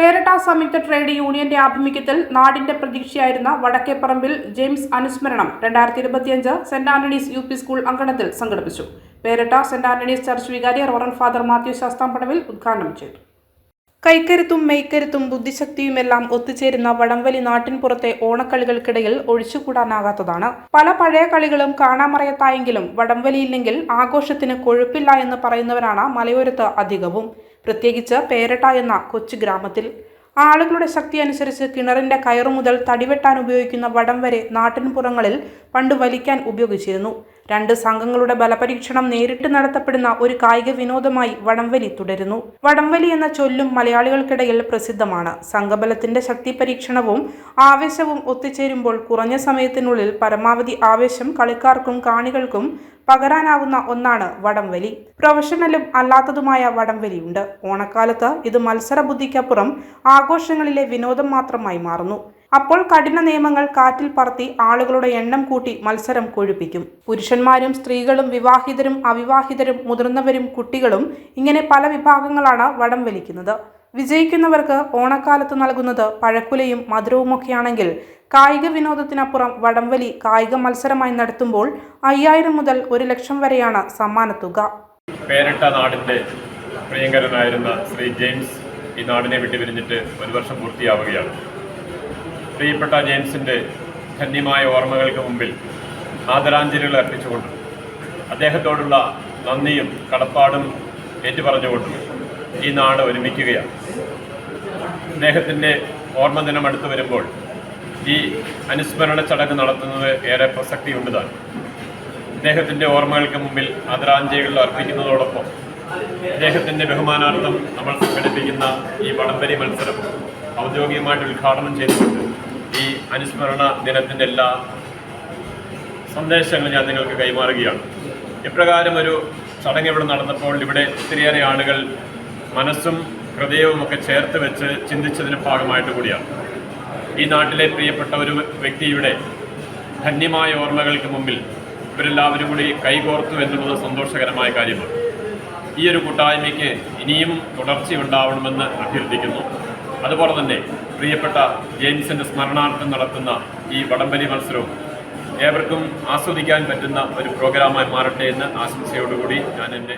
പേരട്ട സംയുക്ത ട്രേഡ് യൂണിയന്റെ ആഭിമുഖ്യത്തിൽ നാടിന്റെ പ്രതീക്ഷയായിരുന്ന വടക്കേപ്പറമ്പിൽ ജെയിംസ് അനുസ്മരണം രണ്ടായിരത്തി ഇരുപത്തിയഞ്ച് saint Antony's U P school അങ്കണത്തിൽ സംഘടിപ്പിച്ചു. പേരട്ട സെന്റ് ആന്റണീസ് ചർച്ച് വികാരി റോറൻ ഫാദർ മാത്യു ശാസ്താംപടവിൽ ഉദ്ഘാടനം ചെയ്തു. കൈക്കരുത്തും മെയ്ക്കരുത്തും ബുദ്ധിശക്തിയുമെല്ലാം ഒത്തുചേരുന്ന വടംവലി നാട്ടിൻപുറത്തെ ഓണക്കളികൾക്കിടയിൽ ഒഴിച്ചുകൂടാനാകാത്തതാണ്. പല പഴയ കളികളും കാണാമറയത്തായെങ്കിലും വടംവലിയില്ലെങ്കിൽ ആഘോഷത്തിന് കൊഴുപ്പില്ല എന്ന് പറയുന്നവരാണ് മലയോരത്ത് അധികവും. പ്രത്യേകിച്ച് പേരട്ട എന്ന കൊച്ചു ഗ്രാമത്തിൽ. ആളുകളുടെ ശക്തി അനുസരിച്ച് കിണറിന്റെ കയറു മുതൽ തടിവെട്ടാൻ ഉപയോഗിക്കുന്ന വടം വരെ നാട്ടിൻപുറങ്ങളിൽ പണ്ട് വലിക്കാൻ ഉപയോഗിച്ചിരുന്നു. രണ്ട് സംഘങ്ങളുടെ ബലപരീക്ഷണം നേരിട്ട് നടത്തപ്പെടുന്ന ഒരു കായിക വിനോദമായി വടംവലി തുടരുന്നു. വടംവലി എന്ന ചൊല്ലും മലയാളികൾക്കിടയിൽ പ്രസിദ്ധമാണ്. സംഘബലത്തിന്റെ ശക്തി പരീക്ഷണവും ആവേശവും ഒത്തുചേരുമ്പോൾ കുറഞ്ഞ സമയത്തിനുള്ളിൽ പരമാവധി ആവേശം കളിക്കാർക്കും കാണികൾക്കും പകരാനാവുന്ന ഒന്നാണ് വടംവലി. പ്രൊഫഷണലും അല്ലാത്തതുമായ വടംവലിയുണ്ട്. ഓണക്കാലത്ത് ഇത് മത്സര ബുദ്ധിക്കപ്പുറം ആഘോഷങ്ങളിലെ വിനോദം മാത്രമായി മാറുന്നു. അപ്പോൾ കഠിന നിയമങ്ങൾ കാറ്റിൽ പറത്തി ആളുകളുടെ എണ്ണം കൂട്ടി മത്സരം കൊഴുപ്പിക്കും. പുരുഷന്മാരും സ്ത്രീകളും വിവാഹിതരും അവിവാഹിതരും മുതിർന്നവരും കുട്ടികളും ഇങ്ങനെ പല വിഭാഗങ്ങളാണ് വടം വലിക്കുന്നത്. വിജയിക്കുന്നവർക്ക് ഓണക്കാലത്ത് നൽകുന്നത് പഴക്കുലയും മധുരവുമൊക്കെയാണെങ്കിൽ കായിക വിനോദത്തിനപ്പുറം വടംവലി കായിക മത്സരമായി നടത്തുമ്പോൾ അയ്യായിരം മുതൽ ഒരു ലക്ഷം വരെയാണ് സമ്മാനത്തുക പേരിട്ട നാടിന്റെ പ്രിയങ്കരനായിരുന്ന ശ്രീ ജെയിംസ് ഈ നാടിനെ വിട്ടുപിരിഞ്ഞിട്ട് ഒരു വർഷം പൂർത്തിയാവുകയാണ്. പ്രിയപ്പെട്ട ജെയിംസിന്റെ ധന്യമായ ഓർമ്മകൾക്ക് മുമ്പിൽ ആദരാഞ്ജലികൾ അർപ്പിച്ചുകൊണ്ട് അദ്ദേഹത്തോടുള്ള നന്ദിയും കടപ്പാടും ഏറ്റുപറഞ്ഞുകൊണ്ട് ഈ നാട് ഒരുമിക്കുകയാണ്. അദ്ദേഹത്തിന്റെ ഓർമ്മദിനം അടുത്തു വരുമ്പോൾ ഈ അനുസ്മരണ ചടങ്ങ് നടത്തുന്നത് ഏറെ പ്രസക്തിയുണ്ട് താൻ അദ്ദേഹത്തിന്റെ ഓർമ്മകൾക്ക് മുമ്പിൽ ആദരാഞ്ജലികൾ അർപ്പിക്കുന്നതോടൊപ്പം അദ്ദേഹത്തിന്റെ ബഹുമാനാർത്ഥം നമ്മൾ സംഘടിപ്പിക്കുന്ന ഈ വടംവലി മത്സരം ഔദ്യോഗികമായിട്ട് ഉദ്ഘാടനം ചെയ്തുകൊണ്ട് അനുസ്മരണ ദിനത്തിന്റെ എല്ലാ സന്ദേശങ്ങളും ഞാൻ നിങ്ങൾക്ക് കൈമാറുകയാണ്. ഇപ്രകാരം ഒരു ചടങ്ങ് ഇവിടെ നടന്നപ്പോൾ ഇവിടെ ഒത്തിരിയേറെ ആളുകൾ മനസ്സും ഹൃദയവും ഒക്കെ ചേർത്ത് വെച്ച് ചിന്തിച്ചതിന് ഭാഗമായിട്ട് കൂടിയാണ്. ഈ നാട്ടിലെ പ്രിയപ്പെട്ട ഒരു വ്യക്തിയുടെ ധന്യമായ ഓർമ്മകൾക്ക് മുമ്പിൽ ഇവരെല്ലാവരും കൂടി കൈകോർത്തു എന്നുള്ളത് സന്തോഷകരമായ കാര്യമാണ്. ഈ ഒരു കൂട്ടായ്മയ്ക്ക് ഇനിയും തുടർച്ചയുണ്ടാവണമെന്ന് അഭ്യർത്ഥിക്കുന്നു. അതുപോലെ തന്നെ പ്രിയപ്പെട്ട ജെയിംസിന്റെ സ്മരണാർത്ഥം നടത്തുന്ന ഈ വടംവലി മത്സരവും ഏവർക്കും ആസ്വദിക്കാൻ പറ്റുന്ന ഒരു പ്രോഗ്രാമായി മാറട്ടെ എന്ന് ആശംസയോടുകൂടി ഞാൻ എന്റെ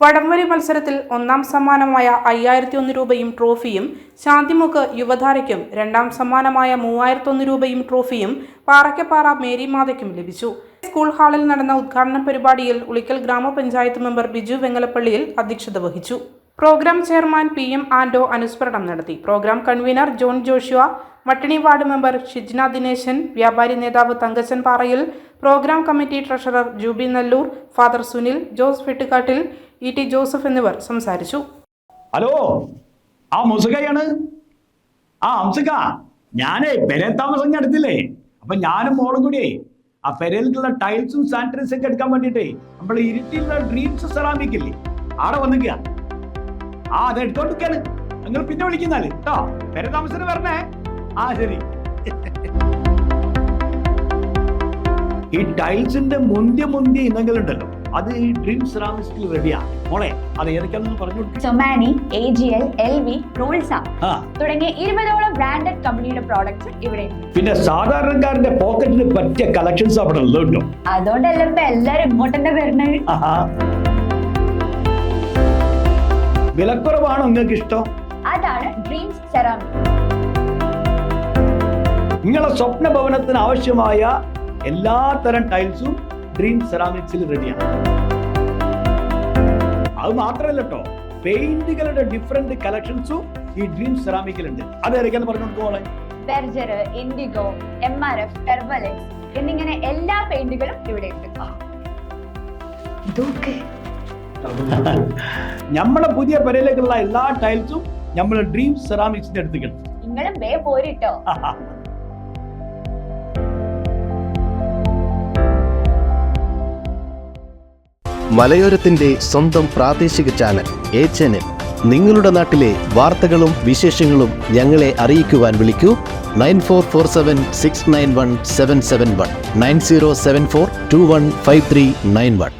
വടംവലി മത്സരത്തിൽ ഒന്നാം സമ്മാനമായ അയ്യായിരത്തി ഒന്ന് രൂപയും ട്രോഫിയും ശാന്തിമുക്ക് യുവധാരയ്ക്കും രണ്ടാം സമ്മാനമായ മൂവായിരത്തൊന്ന് രൂപയും ട്രോഫിയും പാറയ്ക്കപ്പാറ മേരിമാതയ്ക്കും ലഭിച്ചു. സ്കൂൾ ഹാളിൽ നടന്ന ഉദ്ഘാടന പരിപാടിയിൽ ഉളിക്കൽ ഗ്രാമപഞ്ചായത്ത് മെമ്പർ ബിജു വെങ്ങലപ്പള്ളിയിൽ അധ്യക്ഷത വഹിച്ചു. പ്രോഗ്രാം ചെയർമാൻ പി എം ആൻഡോ അനുസ്മരണം നടത്തി. Programme convener John Joshua Mattani ward member Shijna Dineshan വ്യാപാരി നേതാവ് Thankachan Parayil programme committee treasurer Jubi Nellur father Sunil Jose Vettukattil E T Joseph എന്നിവർ സംസാരിച്ചു. ഹലോ ആ മുസുകയാണ് ആ അംസുക ഞാനേ പെരേ താമസം എടുത്തില്ലേ അപ്പൊ ഞാനും മോളും കൂടിയേ ആ പെരയിലുള്ള ടൈൽസും സാനിറ്റൈസും ഒക്കെ എടുക്കാൻ വേണ്ടിട്ടേ നമ്മൾ ഇരുട്ടിയിലുള്ള ഡ്രീംസ് സെറാമിക് ഇല്ലേ ആടെ വന്നിക്കുക ആ അത് എടുത്തോണ്ടിരിക്കാണ്. നിങ്ങൾ പിന്നെ വിളിക്കുന്നാൽ കേട്ടോ പെര താമസത്തിന് വരണേ. ആ ശരി. ഈ ടൈൽസിന്റെ മുന്തിയ മുന്തിയ ഇനങ്ങളുണ്ടല്ലോ അത് ഈ ഡ്രീം സെറാമിക്സിൽ റെഡിയാ മോളെ അത് ഏതൊക്കെയാണെന്ന് പറഞ്ഞു. Somany A G L L V റോൾസ തുടങ്ങിയ ഇരുപതോളം ബ്രാൻഡഡ് കമ്പനിയുടെ പ്രോഡക്ട്സ് ഇവിടെ പിന്നെ സാധാരണക്കാരന്റെ പോക്കറ്റിന് പറ്റിയ കളക്ഷൻസ് അവിടെ ഉള്ളതുണ്ടോ? അതുകൊണ്ടല്ലേ ഇപ്പൊ എല്ലാരും ഇങ്ങോട്ട് തന്നെ വരുന്നത് ആഹാ. വിലക്കുറവാണോ നിങ്ങൾക്ക് ഇഷ്ടം അതാണ് ഡ്രീംസ് സെറാമിക്. നിങ്ങളെ സ്വപ്ന ഭവനത്തിന് ആവശ്യമായ എല്ലാ തരം ടൈൽസും ഡ്രീം സെറാമിക്സിൽ റെഡിയാണ്. അത് മാത്രമല്ല കേട്ടോ പെയിന്റുകളുടെ ഡിഫറെന്റ് കളക്ഷൻസും ഈ ഡ്രീം സെറാമിക്കിലുണ്ട്. അത് ഏതൊക്കെയാന്ന് പറഞ്ഞു കൊടുക്കോളെ Berger Indigo M R F ടെർബലെക്സ് എന്നിങ്ങനെ എല്ലാ പെയിന്റുകളും ഇവിടെ ഉണ്ട്. നമ്മളെ പുതിയ പെരയിലേക്കുള്ള എല്ലാ ടൈൽസും നമ്മൾ ഡ്രീം സെറാമിക്സിന്റെ അടുത്ത് കിട്ടും നിങ്ങളും വേ പോരിട്ടോ. മലയോരത്തിന്റെ സ്വന്തം പ്രാദേശിക ചാനൽ എ എൻ നിങ്ങളുടെ നാട്ടിലെ വാർത്തകളും വിശേഷങ്ങളും ഞങ്ങളെ അറിയിക്കുവാൻ വിളിക്കൂ. Nine four four seven six nine one seven seven one. Nine zero seven four two one five three nine one.